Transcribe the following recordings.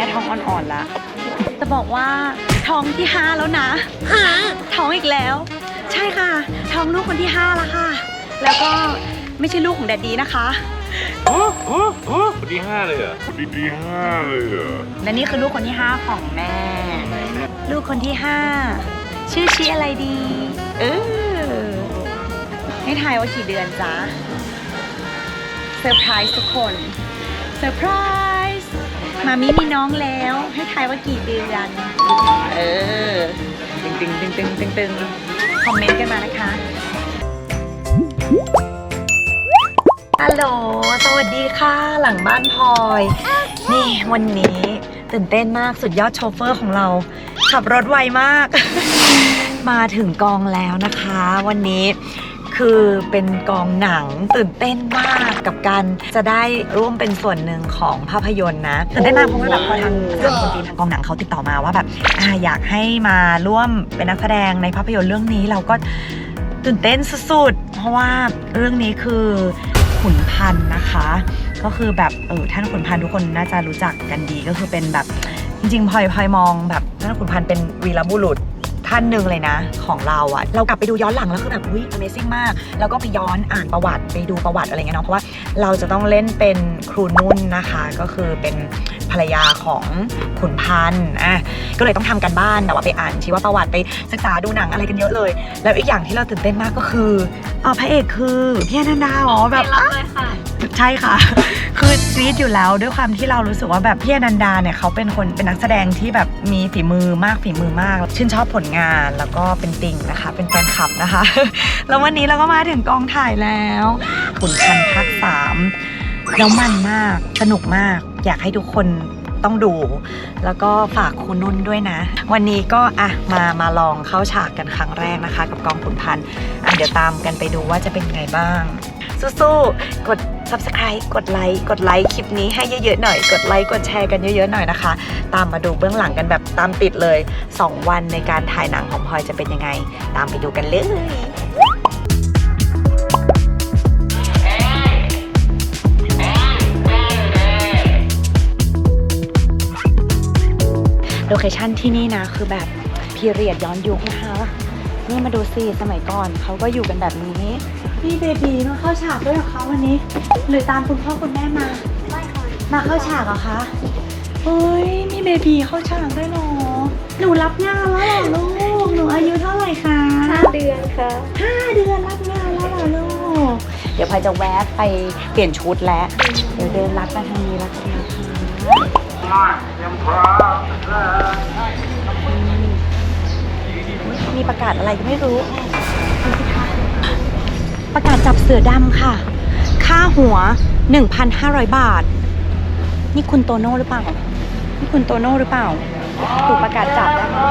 ม่ท้องอ่อนๆละจะบอกว่าท้องที่5แล้วนะท้องอีกแล้ว ใช่ค่ะ ท้องลูกคนที่5แล้วค่ะ แล้วก็ไม่ใช่ลูกของแดดดีนะคะคนที่ห้าเลยเหรอคนที่ห้าเลยเหรอและนี่คือลูกคนที่5ของแม่ ลูกคนที่5ชื่อชีอะไรดี เออให้ทายว่ากี่เดือนจ๊ะเซอร์ไพรส์ทุกคนเซอร์ไพรส์ มามีมีน้องแล้ว ให้ทายว่ากี่เดือน เออ ตึงตึงตึงตึงตึงตึงคอมเมนต์กันมานะคะฮัลโหล สวัสดีค่ะ หลังบ้านพลอย นี่วันนี้ตื่นเต้นมากสุดยอดโชเฟอร์ของเรา ขับรถไวมาก มาถึงกองแล้วนะคะ วันนี้ คือเป็นกองหนังตื่นเต้นมากกับการจะได้ร่วมเป็นส่วนหนึ่งของภาพยนตร์นะตื่นเต้นมากเพราะว่าแบบพอทางทางคนจีนทางกองหนังเขาติดต่อมาว่าแบบอ่าอยากให้มาร่วมเป็นนักแสดงในภาพยนตร์เรื่องนี้เราก็ตื่นเต้นสุดๆ เพราะว่าเรื่องนี้คือขุนพันธ์นะคะ ก็คือแบบเออท่านขุนพันธ์ทุกคนน่าจะรู้จักกันดีก็คือเป็นแบบจริงๆพลอยพลอยมองแบบท่านขุนพันธ์เป็นวีรบุรุษ ท่านหนึ่งเลยนะ ของเราอะเรากลับไปดูย้อนหลังแล้วคือแบบอุ้ย Amazing มาก แล้วก็ไปย้อนอ่านประวัติไปดูประวัติอะไรเงี้ยเนาะเพราะว่าเราจะต้องเล่นเป็นครูนุ่นนะคะ ก็คือเป็นภรรยาของขุนพันธ์อะก็เลยต้องทำกันบ้านแต่ว่าไปอ่านชีวประวัติไปศึกษาดูหนังอะไรกันเยอะเลย แล้วอีกอย่างที่เราตื่นเต้นมากก็คืออ๋อพระเอกคือพี่อนันดาอ๋อแบบใช่ค่ะ คือกรี๊ดอยู่แล้วด้วยความที่เรารู้สึกว่าแบบพี่อนันดาเนี่ยเขาเป็นคนเป็นนักแสดงที่แบบมีฝีมือมากฝีมือมาก ชื่นชอบผลงานแล้วก็เป็นติ่งนะคะ เป็นแฟนคลับนะคะ แล้ววันนี้เราก็มาถึงกองถ่ายแล้วขุนพันธ์ภาคสามแล้วมันมากสนุกมาก อยากให้ทุกคน ต้องดู แล้วก็ฝากคุณนุ่นด้วยนะ วันนี้ก็อะมามาลองเข้าฉากกันครั้งแรกนะคะ กับกองขุนพันธ์อะเดี๋ยวตามกันไปดูว่าจะเป็นไงบ้าง สู้ๆกด subscribe กดไลค์กดไลค์คลิปนี้ให้เยอะๆหน่อย กดไลค์กดแชร์กันเยอะๆหน่อยนะคะ ตามมาดูเบื้องหลังกันแบบตามติดเลย 2 วันในการถ่ายหนังของพลอยจะเป็นยังไง ตามไปดูกันเลย โลเคชั่นที่นี่นะคือแบบพีเรียดย้อนยุคนะคะ นี่มาดูสิสมัยก่อนเขาก็อยู่กันแบบนี้พี่เบบีมาเข้าฉากด้วยเหรอคะวันนี้ หรือตามคุณพ่อคุณแม่มามาเข้าฉากเหรอคะเฮ้ยมีเบบีเข้าฉากด้วยเหรอหนูรับงานแล้วเหรอลูกหนูอายุเท่าไหร่คะห้าเดือนค่ะห้าเดือนรับงานแล้วเหรอลูกเดี๋ยวพลอยจะแวะไปเปลี่ยนชุดแล้ว เดี๋ยวเดินลัดมาทางนี้แล้วกันนะคะ มีประกาศอะไรก็ไม่รู้ ประกาศจับเสือดำค่ะ ค่าหัว 1,500 บาท นี่คุณโตโน่หรือเปล่า นี่คุณโตโน่หรือเปล่า ถูกประกาศจับแล้วนะ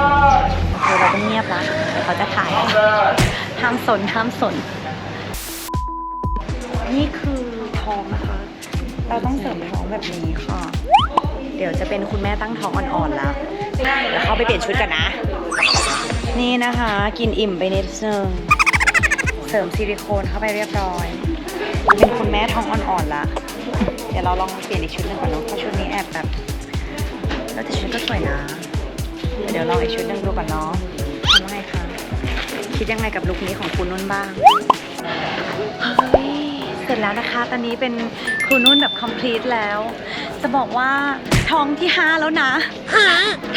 เดี๋ยวเราต้องเงียบนะเดี๋ยวเขาจะถ่ายห้ามสนห้ามสน นี่คือทองนะ เราต้องเสริมท้องแบบนี้ค่ะ เดี๋ยวจะเป็นคุณแม่ตั้งท้องอ่อนๆแล้วเดี๋ยวเข้าไปเปลี่ยนชุดกันนะ นี่นะคะ กินอิ่มไปนิดนึงเสริมซิลิโคนเข้าไปเรียบร้อย เป็นคุณแม่ท้องอ่อนๆละเดี๋ยวเราลองเปลี่ยนอีกชุดหนึ่งก่อนเนาะเพราะชุดนี้แอบแบบแล้วแต่ชุดก็สวยนะ เดี๋ยวลองอีกชุดหนึงดูก่อนเนาะทำไงคะคิดยังไงกับลุคนี้ของคุณนุ่นบ้างเฮ้ย สร็จแล้วนะคะ ตอนนี้เป็นครูนุ่นแบบ complete แล้ว จะบอกว่าท้องที่ 5 แล้วนะ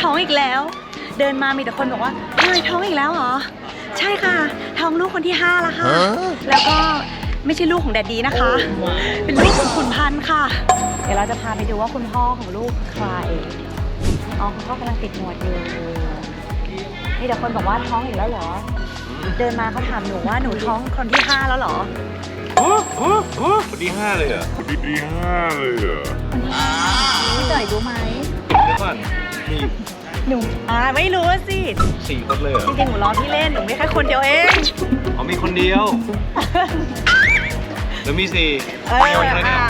ท้องอีกแล้ว เดินมามีแต่คนบอกว่าเฮ้ยท้องอีกแล้วเหรอ ใช่ค่ะ ท้องลูกคนที่5แล้วค่ะ แล้วก็ไม่ใช่ลูกของแดดดีนะคะ เป็นลูกของขุนพันธ์ค่ะ เดี๋ยวเราจะพาไปดูว่าคุณพ่อของลูกคือใคร อ๋อคุณพ่อกำลังติดหนวดอยู่มีแต่คนบอกว่าท้องอีกแล้วเหรอ เดินมาเขาถามหนูว่าหนูท้องคนที่5แล้วเหรอ คนที่ห้าเลยเหรอคนที่ห้าเลยเหรอพี่จ่อยรู้ไหมเดี๋ยวก่อนมีหนูอ่าไม่รู้อะสิสี่คนเลยเหรอจริงๆหนูล้อพี่เล่นหนูไม่แค่คนเดียวเองอ๋อมีคนเดียวหรือมีสี่เออมีคนเลยเนี่ยอ่า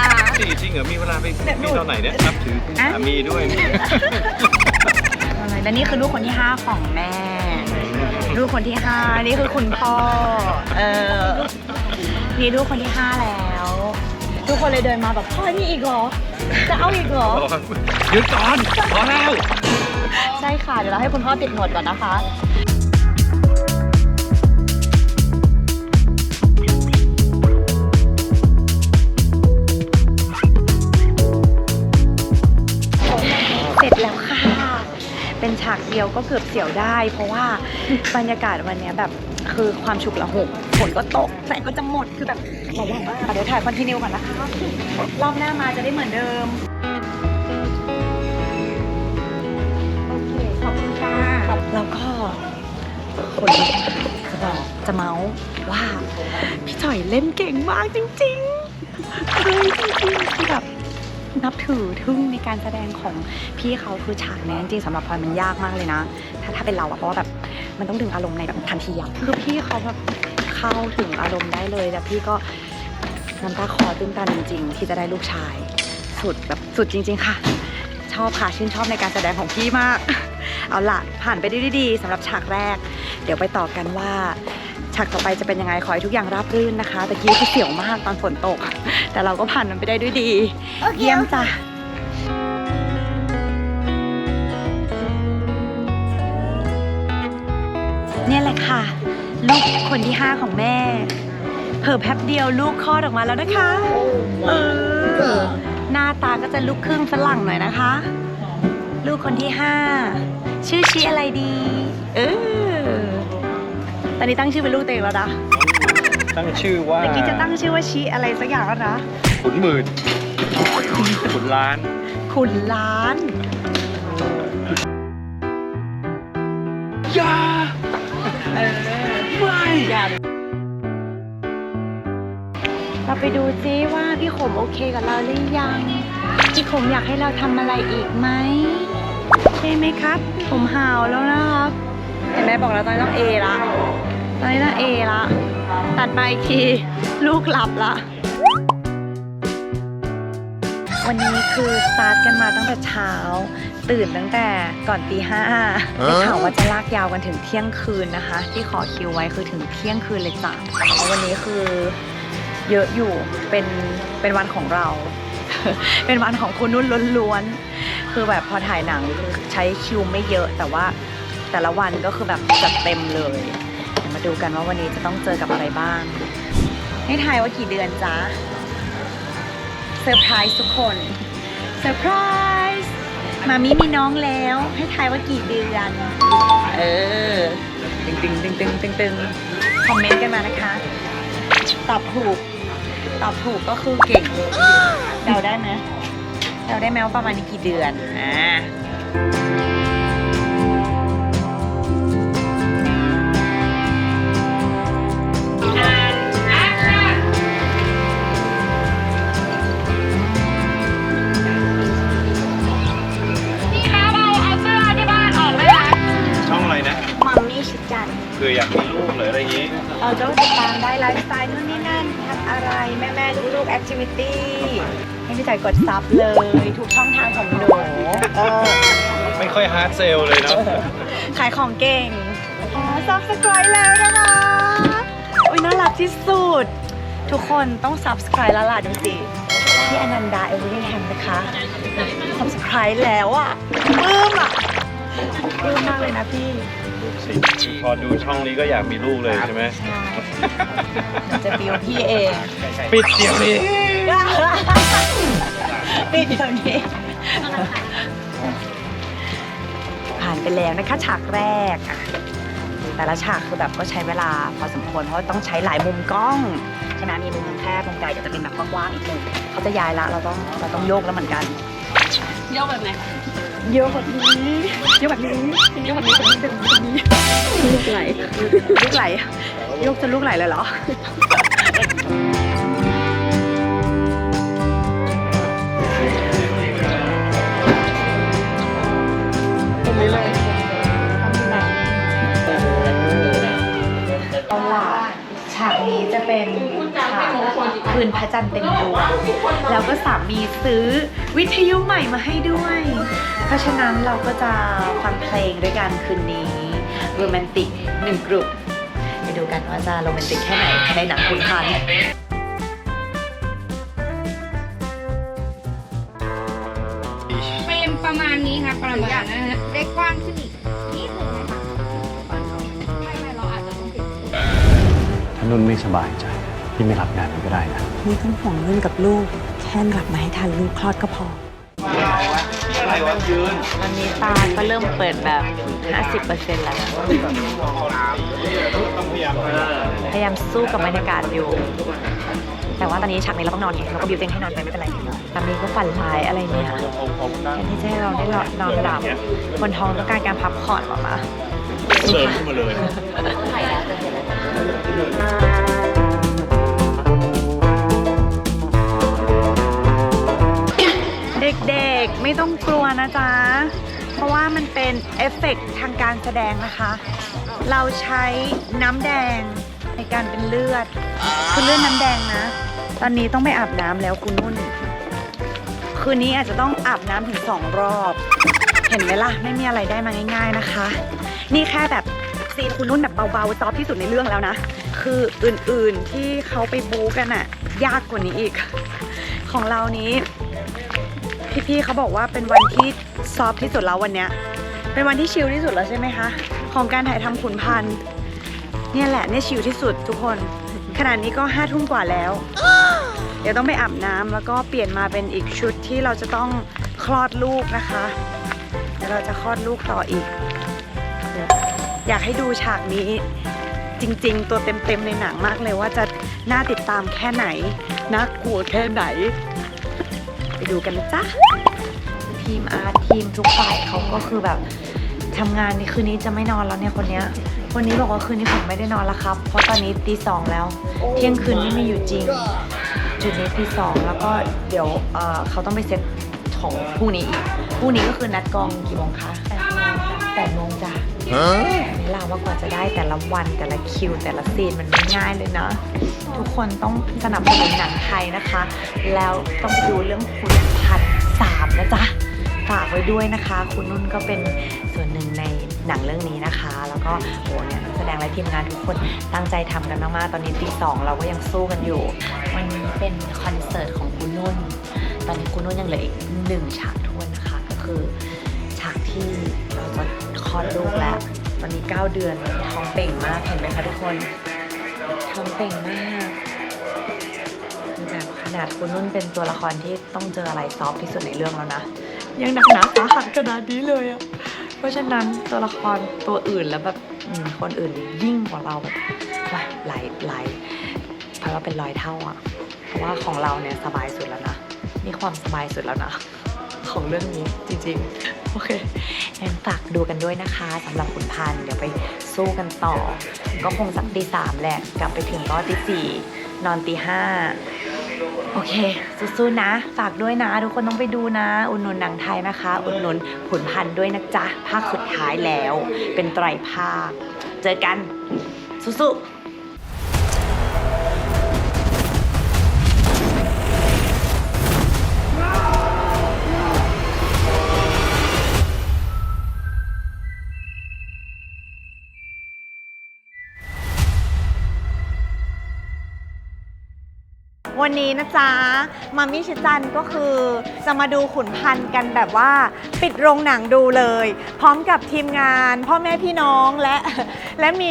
อ่าสี่จริงเหรอมีเวลาไปเนี่ยหนูมีตอนไหนเนี่ยนับถือคุณอะสามีด้วยและนี่คือลูกคนที่5ของแม่ ลูกคนที่5นี่คือคุณพ่อ เออ นี่ลูกคนที่ 5 แล้ว ทุกคนเลยเดินมาแบบพ่อมีอีกเหรอ จะเอาอีกเหรอ หยุดก่อนพอแล้ว ใช่ค่ะ เดี๋ยวเราให้คุณพ่อติดหนวดก่อนนะคะ เป็นฉากเดียวก็เกือบเสียวได้ เพราะว่าบรรยากาศวันนี้แบบคือความฉุกละหุกฝนก็ตกแสงก็จะหมดคือแบบหลายอย่างมากเดี๋ยวถ่ายคอนติเนียก่อนนะคะรอบหน้ามาจะได้เหมือนเดิมโอเคขอบคุณค่ะแล้วก็คนจะบอกจะเมาส์ว่าพี่จ่อยเล่นเก่งมากจริงๆเฮ้ยจริงๆคือแบบ นับถือทึ่งในการแสดงของพี่เขาคือฉากนี้จริงสำหรับพลอยมันยากมากเลยนะ ถ้าถ้าเป็นเราอะเพราะว่าแบบมันต้องดึงอารมณ์ในแบบทันทีอะคือพี่เขาแบบเข้าถึงอารมณ์ได้เลยแล้วพี่ก็น้ำตาคอตื้นตันจริง ๆ ที่จะได้ลูกชาย สุดแบบสุดจริง ๆ ค่ะ ชอบค่ะชื่นชอบในการแสดงของพี่มาก เอาล่ะผ่านไปได้ดีสำหรับฉากแรก เดี๋ยวไปต่อกันว่า ฉากต่อไปจะเป็นยังไงขอให้ทุกอย่างราบรื่นนะคะตะกี้คือเสียวมากตอนฝนตก แต่เราก็ผ่านมันไปได้ด้วยดี เยี่ยมจ้ะเนี่ยแหละค่ะ ลูกคนที่5ของแม่ เพิ่แป๊บเดียวลูกคลอดออกมาแล้วนะคะ เออ หน้าตาก็จะลูกครึ่งฝรั่งหน่อยนะคะ ลูกคนที่5ชื่อชีอะไรดี เออ ตอนนี้ตั้งชื่อเป็นลูกตัวเองแล้วนะตั้งชื่อว่าเมื่อกี้จะตั้งชื่อว่าชีอะไรสักอย่างแล้วนะ ขุนหมื่นขุนล้าน ขุนล้านอย่าเออไม่อย่าเราไปดูซิว่าพี่ขมโอเคกับเราหรือยัง พี่ขมอยากให้เราทำอะไรอีกไหมใช่ไหมครับ ผมหาวแล้วนะครับ เห็นไหมบอกแล้วตอนนี้ต้องเอละ ตอนนี้ต้องเอละ ตัดมาอีกทีลูกหลับละ วันนี้คือสตาร์ทกันมาตั้งแต่เช้า ตื่นตั้งแต่ก่อนตีห้าได้ข่าวว่าจะลากยาวกันถึงเที่ยงคืนนะคะ ที่ขอคิวไว้คือถึงเที่ยงคืนเลยจ้ะวันนี้คือเยอะอยู่เป็นเป็นวันของเรา เป็นวันของคุณนุ่นล้วนๆคือแบบพอถ่ายหนังใช้คิวไม่เยอะแต่ว่าแต่ละวันก็คือแบบจัดเต็มเลย ดูกันว่าวันนี้จะต้องเจอกับอะไรบ้าง ให้ทายว่ากี่เดือนจ๊ะเซอร์ไพรส์ทุกคนเซอร์ไพรส์มามีมีน้องแล้ว ให้ทายว่ากี่เดือน เออตึงตึงตึงตึงตึงตึงคอมเมนต์กันมานะคะ ตอบถูก ตอบถูกก็คือเก่ง เดาได้ไหมเดาได้ไหมว่าประมาณนี้กี่เดือน อ่า คืออยากมีลูกหรืออะไรอย่างงี้ เราจะติดตามได้ไลฟ์สไตล์นู่นนี่นั่นทำอะไรแม่แม่ลูกลูกแอคทิวิตี้ให้พี่จ่ายกดซับเลย ทุกช่องทางของหนูเออไม่ค่อยฮาร์ดเซลเลยเนาะขายของเก่ง อ๋อซับสไครต์แล้วนะคะอุ้ยน่ารักที่สุด ทุกคนต้อง subscribe แล้วล่ะดูสิพี่อนันดาเอเวอร์แฮมนะคะ subscribe แล้วอะปลื้มอะ ปลื้มมากเลยนะพี่พอดูช่องนี้ก็อยากมีลูกเลยใช่ไหมใช่หนูจะบิวพี่เอง ปิดเดี๋ยวนี้ปิดเดี๋ยวนี้ ผ่านไปแล้วนะคะฉากแรกอะแต่ละฉากคือแบบก็ใช้เวลาพอสมควรเพราะว่าต้องใช้หลายมุมกล้องใช่ไหมมีมุมแคบมุมไกลเดี๋ยวจะเป็นแบบกว้างๆอีกมุมเขาจะย้ายละเราต้องเราต้องโยกแล้วเหมือนกัน โยกแบบไหน โยกแบบนี้โยกแบบนี้โยกแบบนี้แบบนี้แบบนี้ลูกไหลลูกไหลโยกจนลูกไหลเลยเหรอตรงนี้เลยเอาล่ะฉากนี้จะเป็นฉากคืนพระจันทร์เต็มดวงแล้วก็สามีซื้อวิทยุใหม่มาให้ด้วย ราะฉะนั้นเราก็จะฟังเพลงด้วยกันคืนนี้โรแมนติกหนึ่งกลุ่มไปดูกันว่าจะโรแมนติกแค่ไหนในหนังคุณพันเป็นประมาณนี้ค่ะประมาณนะฮะเด็กว้างขึ้นอีกนิดนึ่ไหมคะไม่ไม่เราอาจจะต้องปิดถ้านุ่นไม่สบายใจพี่ไม่รับงานก็ได้นะไม่ต้องห่วงเรื่องกับลูก แค่กลับมาให้ทันลูกคลอดก็พอ วันนี้ตาก็เริ่มเปิดแบบ 50%แล้วนะพยายามสู้กับบรรยากาศอยู่ แต่ว่าตอนนี้ฉากนี้เราต้องนอนไงเราก็บิวเต็งให้นอนไปไม่เป็นไรตอนนี้ก็ฝันร้ายอะไรเนี่ยแทนที่จะให้เราได้นอนหลับคนท้องต้องการการพักผ่อนหรอมาเดินขึ้นมาเลย เด็กๆ ไม่ต้องกลัวนะจ๊ะ เพราะว่ามันเป็นเอฟเฟกต์ทางการแสดงนะคะ เราใช้น้ำแดงในการเป็นเลือด คือเลือดน้ำแดงนะ ตอนนี้ต้องไปอาบน้ำแล้วคุณนุ่น คืนนี้อาจจะต้องอาบน้ำถึงสองรอบ เห็นไหมล่ะ ไม่มีอะไรได้มาง่าย ๆนะคะ นี่แค่แบบซีนคุณนุ่นแบบเบาๆซอฟที่สุดในเรื่องแล้วนะ คืออื่นๆที่เขาไปบู๊กันอะยากกว่านี้อีก ของเรานี้ พี่ๆเขาบอกว่าเป็นวันที่ซอฟที่สุดแล้ววันเนี้ย เป็นวันที่ชิลที่สุดแล้วใช่ไหมคะ ของการถ่ายทำขุนพันธ์เนี่ยแหละเนี่ยชิลที่สุดทุกคน ขนาดนี้ก็ห้าทุ่มกว่าแล้ว เดี๋ยวต้องไปอาบน้ำแล้วก็เปลี่ยนมาเป็นอีกชุดที่เราจะต้องคลอดลูกนะคะ เดี๋ยวเราจะคลอดลูกต่ออีก อยากให้ดูฉากนี้จริง ๆ ตัวเต็มๆในหนังมากเลยว่าจะน่าติดตามแค่ไหนน่ากลัวแค่ไหน ดูกันนะจ๊ะทีมอาร์ตทีมทุกฝ่ายเขาก็คือแบบทำงานในคืนนี้จะไม่นอนแล้วเนี่ยคนเนี้ยคนนี้บอกว่าคืนนี้ผมไม่ได้นอนแล้วครับ เพราะตอนนี้ตีสองแล้ว เที่ยงคืนไม่มีอยู่จริง จุดนี้ตีสองแล้วก็เดี๋ยวเเขาต้องไปเซตของพรุ่งนี้อีกพรุ่งนี้ก็คือนัดกองกี่โมงคะแปดโมงจ้ะ นี่ลาว่ากว่าจะได้แต่ละวันแต่ละคิว แต่ละซีนมันไม่ง่ายเลยนะ ทุกคนต้องสนับสนุนหนังไทยนะคะ แล้วต้องไปดูเรื่องขุนพันสามนะจ๊ะฝากไว้ด้วยนะคะ คุณนุ่นก็เป็นส่วนหนึ่งในหนังเรื่องนี้นะคะ แล้วก็โหเนี่ยแสดงและทีมงานทุกคนตั้งใจทำกันมากๆ ตอนนี้ตีสองเราก็ยังสู้กันอยู่ วันนี้เป็นคอนเสิร์ตของคุณนุ่น ตอนนี้คุณนุ่นยังเหลืออีกหนึ่งฉากทวนนะคะ ก็คือฉากที่เราจะ ลอดลูกแล้ว ตอนนี้ 9 เดือนท้องเป่งมากเห็นไหมคะทุกคน ท้องเป่งมากแบบขนาดคุณนุ่นเป็นตัวละครที่ต้องเจออะไรซอฟที่สุดในเรื่องแล้วนะ ยังหนักหนาสาหัสขนาดนี้เลยอะเพราะฉะนั้นตัวละครตัวอื่นแล้วแบบคนอื่นยิ่งกว่าเราแบบว้าหลายหลายเพราะว่าเป็นร้อยเท่าอะเพราะว่าของเราเนี่ยสบายสุดแล้วนะมีความสบายสุดแล้วนะ ของเรื่องนี้จริงๆ โอเคงั้นฝากดูกันด้วยนะคะสำหรับขุนพันธ์เดี๋ยวไปสู้กันต่อ ก็คงสักตีสามแหละ กลับไปถึงก็ตีสี่นอนตีห้าโอเค สู้ๆนะ ฝากด้วยนะ ทุกคนต้องไปดูนะ อุดหนุนหนังไทยนะคะ อุดหนุนขุนพันธ์ด้วยนะจ๊ะ ภาคสุดท้ายแล้ว เป็นไตรภาค เจอกัน สู้ๆ วันนี้นะจ๊ะมามิชิจันก็คือจะมาดูขุนพันธ์กันแบบว่าปิดโรงหนังดูเลย พร้อมกับทีมงาน พ่อแม่พี่น้องและและมี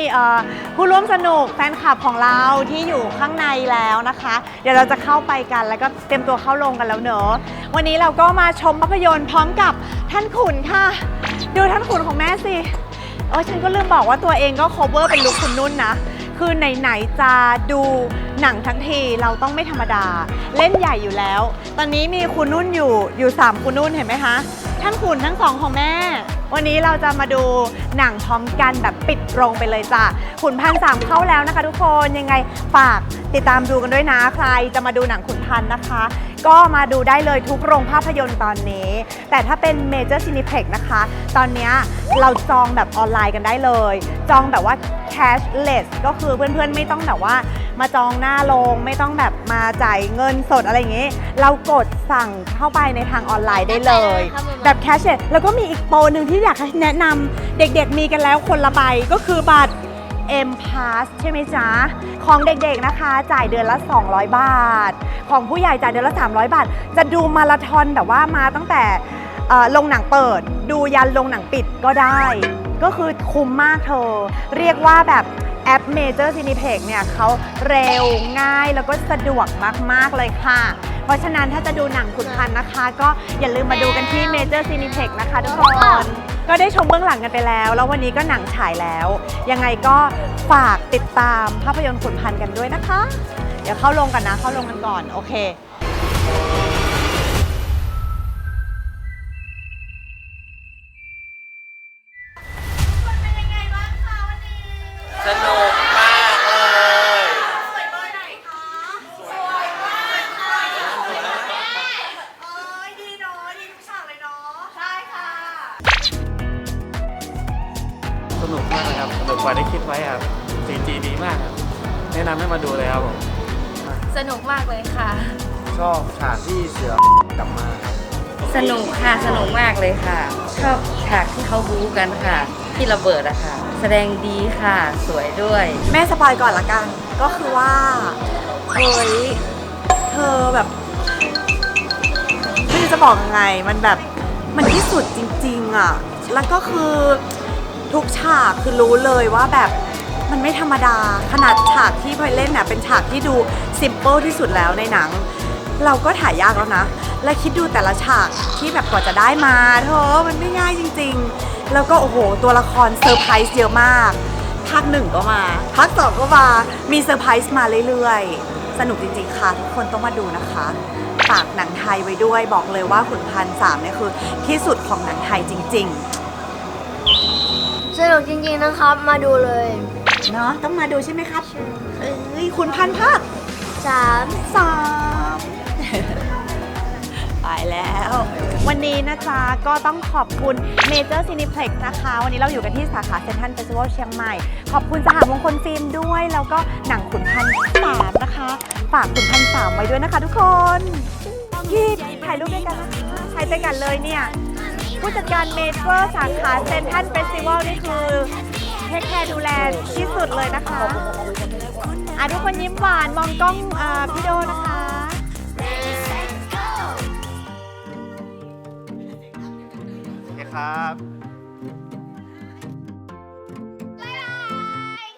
ผู้ร่วมสนุกแฟนคลับของเราที่อยู่ข้างในแล้วนะคะ เดี๋ยวเราจะเข้าไปกันแล้วก็เตรียมตัวเข้าโรงกันแล้วเนอะวันนี้เราก็มาชมภาพยนตร์พร้อมกับท่านขุนค่ะ ดูท่านขุนของแม่สิเออฉันก็ลืมบอกว่าตัวเองก็ cover เป็นลุคคุณนุ่นนะ คือไหนๆจะดูหนังทั้งทีเราต้องไม่ธรรมดา เล่นใหญ่อยู่แล้ว ตอนนี้มีคุณนุ่นอยู่อยู่ 3 คุณนุ่นเห็นไหมคะทั้งขุนทั้งสองของแม่ วันนี้เราจะมาดูหนังพร้อมกันแบบปิดโรงไปเลยจ้ะขุนพันสามเข้าแล้วนะคะ ทุกคนยังไงฝากติดตามดูกันด้วยนะใครจะมาดูหนังขุนพันนะคะ ก็มาดูได้เลยทุกโรงภาพยนตร์ตอนนี้ แต่ถ้าเป็นเมเจอร์ซินิเพ็กนะคะ ตอนเนี้ยเราจองแบบออนไลน์กันได้เลย จองแบบว่า cashless ก็คือเพื่อนๆไม่ต้องแบบว่า มาจองหน้าโรงไม่ต้องแบบมาจ่ายเงินสดอะไรอย่างงี้ เรากดสั่งเข้าไปในทางออนไลน์ได้เลย แบบ cashless แล้วก็มีอีกโปรหนึ่งที่อยากให้แนะนำเด็กๆมีกันแล้วคนละใบก็คือบัตร M Pass ใช่ไหมจ๊ะ ของเด็กๆนะคะ จ่ายเดือนละ 200 บาท ของผู้ใหญ่จ่ายเดือนละ 300 บาท จะดูมาราธอนแบบว่ามาตั้งแต่โรงหนังเปิด ดูยันโรงหนังปิดก็ได้ ก็คือคุ้มมากเธอ เรียกว่าแบบแอป Major Cineplex เนี่ยเขาเร็วง่ายแล้วก็สะดวกมาก ๆ เลยค่ะ เพราะฉะนั้นถ้าจะดูหนังขุนพันนะคะ ก็อย่าลืมมาดูกันที่ Major Cineplex นะคะทุกคน ก็ได้ชมเบื้องหลังกันไปแล้ว แล้ววันนี้ก็หนังฉายแล้ว ยังไงก็ฝากติดตามภาพยนตร์ขุนพันธ์กันด้วยนะคะ เดี๋ยวเข้าลงกันนะ เข้าลงกันก่อน โอเค เสือกลับมาครับสนุกค่ะสนุกมากเลยค่ะ ชอบฉากที่เขาบู๊กันค่ะ ที่ระเบิดอะค่ะ แสดงดีค่ะ สวยด้วย แม่สปอยก่อนละกัน ก็คือว่าเฮ้ยเธอแบบไม่รู้จะบอกยังไง มันแบบมันที่สุดจริง ๆอะแล้วก็คือทุกฉากคือรู้เลยว่าแบบมันไม่ธรรมดา ขนาดฉากที่พลอยเล่นน่ะเป็นฉากที่ดูซิมเ l ิลที่สุดแล้วในหนัง เราก็ถ่ายยากแล้วนะ และคิดดูแต่ละฉากที่แบบกว่าจะได้มาเธอมันไม่ง่ายจริง ๆ แล้วก็โอ้โห ตัวละครเซอร์ไพรส์เยอะมาก ภาคหนึ่งก็มาภาคสองก็มามีเซอร์ไพรส์มาเรื่อยๆ สนุกจริงๆค่ะ ทุกคนต้องมาดูนะคะฝากหนังไทยไว้ด้วยบอกเลยว่าขุนพันสามเนี่ยคือ ที่สุดของหนังไทยจริง สนุกจริงๆนะครับมาดูเลยๆ เนาะต้องมาดูใช่ไหมครับ เอ้ยขุนพันภาคสาม สาม ไปแล้ว วันนี้นะจ๊ะก็ต้องขอบคุณ Major Cineplex นะคะ วันนี้เราอยู่กันที่สาขาเซ็นทรัลเฟสติวัลเชียงใหม่ ขอบคุณสหมงคลฟิล์มด้วย แล้วก็หนังขุนพันสามนะคะ ฝากขุนพันสามไว้ด้วยนะคะทุกคนพี่ถ่ายรูปด้วยกันนะคะถ่ายด้วยกันเลยเนี่ย ผู้จัดการเมเจอร์สาขาเซ็นทรัลเฟสติวัลนี่คือเทคแคร์ดูแลที่สุดเลยนะคะอะทุกคนยิ้มหวานมองกล้องอพี่โดนะคะ ครับ